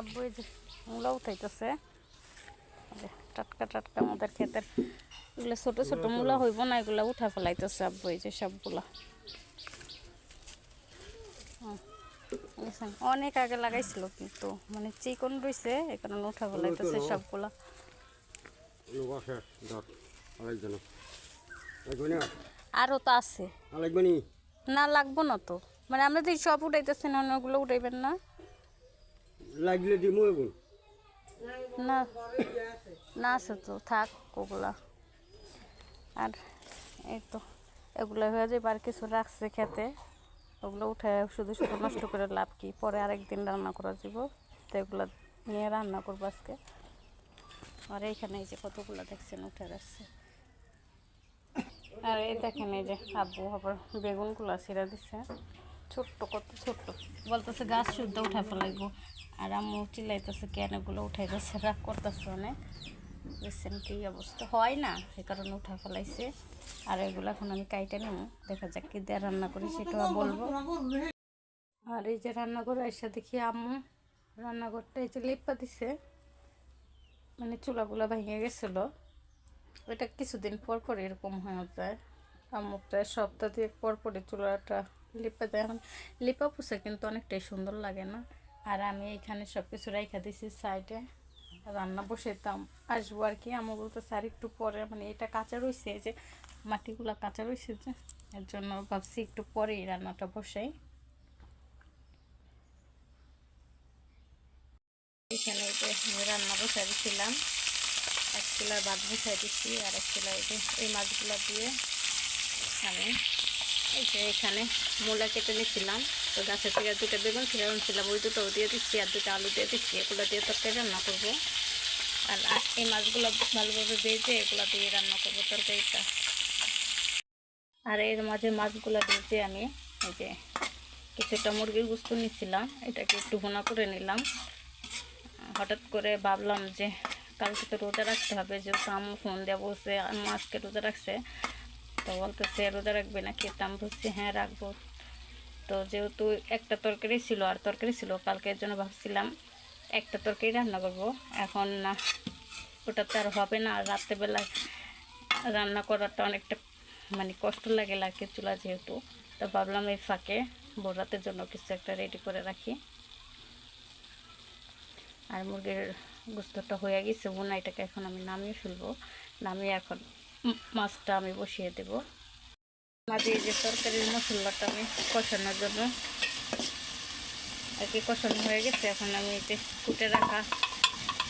আব্বু এই যে মূলা উঠাইতেছে। টাটকা টাটকা আমাদের ক্ষেতের এগুলো ছোট ছোট মূলা হইব না এগুলো উঠা ফেলাইতেছে আব্বু এই যে সবগুলা। অনেক আগে লাগাইছিল কিন্তু মানে চিকন রয়েছে এই কারণে উঠা ফেলাইতেছে সবগুলা। আরও তো আছে। না লাগবো না তো। মানে আমরা তো সব উঠাইতেছি না ওগুলো উঠাইবেন না। লাগলে দিমু এখন না না আছে তো থাক ওগুলা আর এই তো এগুলো হয়ে যাবে আর কিছু রাখছে খেতে। ওগুলো উঠে শুধু শুধু নষ্ট করে লাভ কি? পরে আরেকদিন রান্না করা যাব তো এগুলো নিয়ে রান্না করব আজকে। আর এইখানে এই যে কতগুলো দেখছেন, উঠে রাখছে আর এই দেখেন এই যে আব্বু আবার বেগুনগুলো ছিঁড়া দিচ্ছে ছোট্ট কত ছোট্ট। বলতেছে, গাছ শুদ্ধ উঠা ফেলাইবো। আর আম্মু চিল্লাইতেছে, কেন উঠাই যাচ্ছে রাগ করতেছে অনেক। বুঝছেন কি অবস্থা? হয় না সে কারণে উঠা ফেলাইছে। আর এগুলো এখন আমি কাইটে নেব দেখা যাক কি দিয়ে রান্না করি, সেটাও বলব। আর এই যে রান্না করে এসে দেখি আম্মু রান্নাঘরটা এই যে লেপা দিছে। মানে চুলাগুলো ভেঙে গেছিল। এটা কিছুদিন পর পর এরকম হয়ে যায়। আম্মু প্রায় সপ্তাহ দিয়ে পর পরে চুলাটা লিপা এখন। লিপা পুষে কিন্তু অনেকটাই সুন্দর লাগে না। আর আমি এখানে সব কিছু রেখে দিছি সাইডে। রান্না বসাইতাম। আসব আর কি। আমার বলতে স্যার একটু পরে। মানে এটা কাঁচা রয়েছে যে মাটিগুলো কাঁচা রয়েছে যে, এর জন্য ভাবছি একটু পরেই রান্নাটা বসাই। এখানে যে রান্না বসাই দিয়েছিলাম এক কিলো ভাত বসাই দিচ্ছি আর এক কিলো এই যে এই মাছগুলো দিয়ে আমি এই যে এখানে মূলা কেটে নিয়েছিলাম। তো গাছের থেকে দুটো বেগুন ছিল ছিলাম ওই দুটো দিয়ে দিচ্ছি আর দুটো আলু দিয়ে দিচ্ছি। এগুলো দিয়ে তরকারি রান্না করব। আর এই মাছগুলো ভালোভাবে ভেজে এগুলো দিয়ে রান্না করব তরকারিটা। আর এর মাঝে মাছগুলো ভেজে আমি এই যে কিছুটা মুরগির গুস্ত নিয়েছিলাম। এটাকে একটু ভুনা করে নিলাম। হঠাৎ করে ভাবলাম যে কালকে তো রোজা রাখতে হবে, যেহেতু আম্মু ফোন বলছে, আম্মু আজকে রোজা রাখছে। তো বলতেছে, রোজা রাখবে না খেতাম বলছি হ্যাঁ রাখব। তো যেহেতু একটা তরকারি ছিল আর তরকারি ছিল, কালকে এর জন্য ভাবছিলাম একটা তরকারি রান্না করব। এখন না ওটা তো আর হবে না। আর রাত্রেবেলায় রান্না করাটা অনেকটা মানে কষ্ট লাগে লাগে চুলা যেহেতু। তো ভাবলাম এই ফাঁকে বোরাতের জন্য কিছু একটা রেডি করে রাখি। আর মুরগির গোস্তটা হয়ে গেছে, বোনা এটাকে এখন আমি নামিয়ে ফেলব। নামিয়ে এখন মাছটা আমি বসিয়ে দেব। মাঝে যে তরকারির মশলাটা আমি কষানোর জন্য আর কি কষানো হয়ে গেছে, এখন আমি যে কুটে রাখা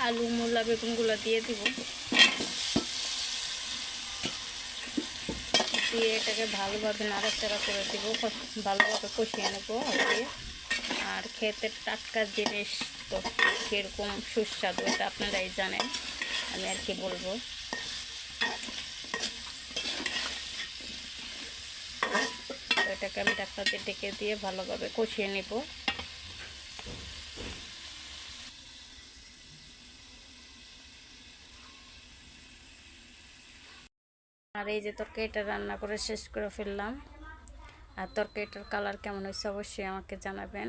আলু, মূলা, বেগুনগুলো দিয়ে দিব। দিয়ে এটাকে ভালোভাবে নাড়াচাড়া করে দিব ভালোভাবে কষিয়ে নেব আর খেতে টাটকা জিনিস তো কীরকম সুস্বাদু, এটা আপনারাই জানেন, আমি আর কি বলব তো এটাকে আমি ডাক্তারকে ডেকে দিয়ে ভালোভাবে কষিয়ে নেব। আর এই যে তরকারিটা রান্না করে শেষ করে ফেললাম। আর তরকারিটার কালার কেমন হয়েছে অবশ্যই আমাকে জানাবেন।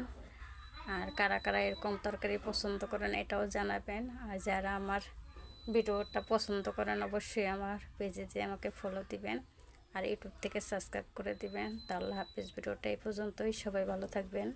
আর কারা কারা এরকম তরকারি পছন্দ করেন এটাও জানাবেন। আর যারা আমার ভিডিওটা পছন্দ করেন অবশ্যই আমার পেজে যে আমাকে ফলো দিবেন। আর ইউটিউব থেকে সাবস্ক্রাইব করে দিবেন। তা আল্লাহ হাফিজ। ভিডিওটা এই পর্যন্তই। সবাই ভালো থাকবেন।